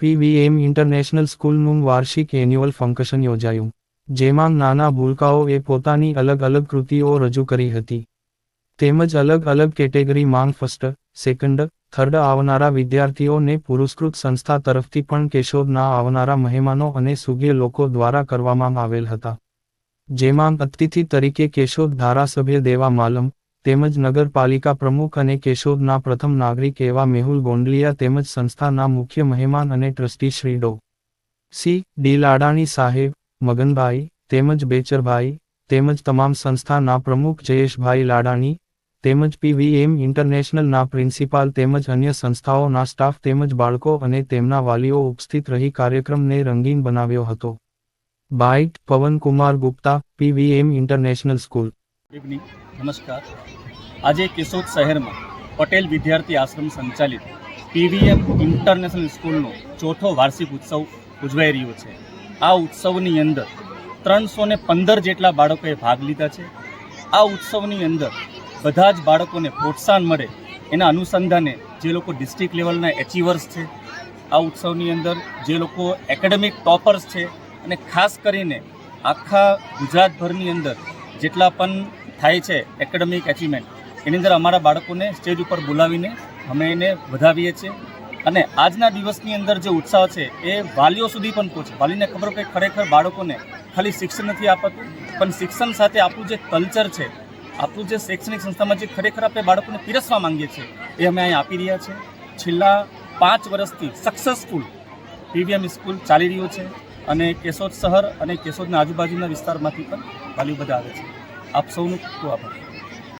PVM international સ્કૂલનું વાર્ષિક annual function યોજાયું, જેમાં નાના ભૂલકાઓએ પોતાની અલગ અલગ કૃતિઓ રજૂ કરી હતી. તેમજ અલગ અલગ કેટેગરી માંગ ફર્સ્ટ, સેકન્ડ, થર્ડ આવનારા વિદ્યાર્થીઓને પુરસ્કૃત સંસ્થા તરફથી પણ કેશોદના આવનારા મહેમાનો અને સુગ્ય લોકો દ્વારા કરવામાં આવેલ હતા. જેમાં અતિથિ તરીકે કેશોદ ધારાસભ્ય દેવા માલમ તેમજ નગરપાલિકા પ્રમુખ અને કેશોદના પ્રથમ નાગરિક એવા મેહુલ ગોંડલિયા તેમજ સંસ્થાના મુખ્ય મહેમાન અને ટ્રસ્ટી શ્રી ડો. સી. ડી. લાડાણી સાહેબ, મગનભાઈ, તેમજ બેચરભાઈ, તેમજ તમામ સંસ્થાના પ્રમુખ જયેશભાઈ લાડાણી, તેમજ પીવીએમ ઇન્ટરનેશનલના પ્રિન્સિપાલ તેમજ અન્ય સંસ્થાઓના સ્ટાફ તેમજ બાળકો અને તેમના વાલીઓ ઉપસ્થિત રહી કાર્યક્રમને રંગીન બનાવ્યો હતો. Byte, Pavankumar Gupta, PVM international school. નમસ્કાર. આજે કેશોદ શહેરમાં પટેલ વિદ્યાર્થી આશ્રમ સંચાલિત પીવીએમ ઇન્ટરનેશનલ સ્કૂલનો ચોથો વાર્ષિક ઉત્સવ ઉજવાઈ રહ્યો છે. આ ઉત્સવની અંદર ત્રણસો ને પંદર જેટલા બાળકોએ ભાગ લીધા છે. આ ઉત્સવની અંદર બધા જ બાળકોને પ્રોત્સાહન મળે એના અનુસંધાને જે લોકો ડિસ્ટ્રિક્ટ લેવલના એચિવર્સ છે, આ ઉત્સવની અંદર જે લોકો એકેડેમિક ટોપર્સ છે અને ખાસ કરીને આખા ગુજરાતભરની અંદર જેટલા પણ થાય છે એકેડેમિક એચિવમેન્ટ એની અંદર અમારા બાળકોને સ્ટેજ ઉપર બોલાવીને અમે એને વધાવીએ છીએ. અને આજના દિવસની અંદર જે ઉત્સાહ છે, એ વાલીઓ સુધી પણ પહોંચે. વાલીને ખબર કે ખરેખર બાળકોને ખાલી શિક્ષણ નથી આપતું, પણ શિક્ષણ સાથે આપણું જે કલ્ચર છે, આપણું જે શૈક્ષણિક સંસ્થામાં જે ખરેખર આપણે બાળકોને પીરસવા માંગીએ છીએ, એ અમે અહીં આપી રહ્યા છીએ. છેલ્લા પાંચ વર્ષથી સક્સેસફુલ પીવીએમ સ્કૂલ ચાલી રહ્યું છે. અને કેશોદ શહેર અને કેશોદના આજુબાજુના વિસ્તારમાંથી પણ વાલીઓ બધા આવે છે. આપ સૌનું ખૂબ આભાર.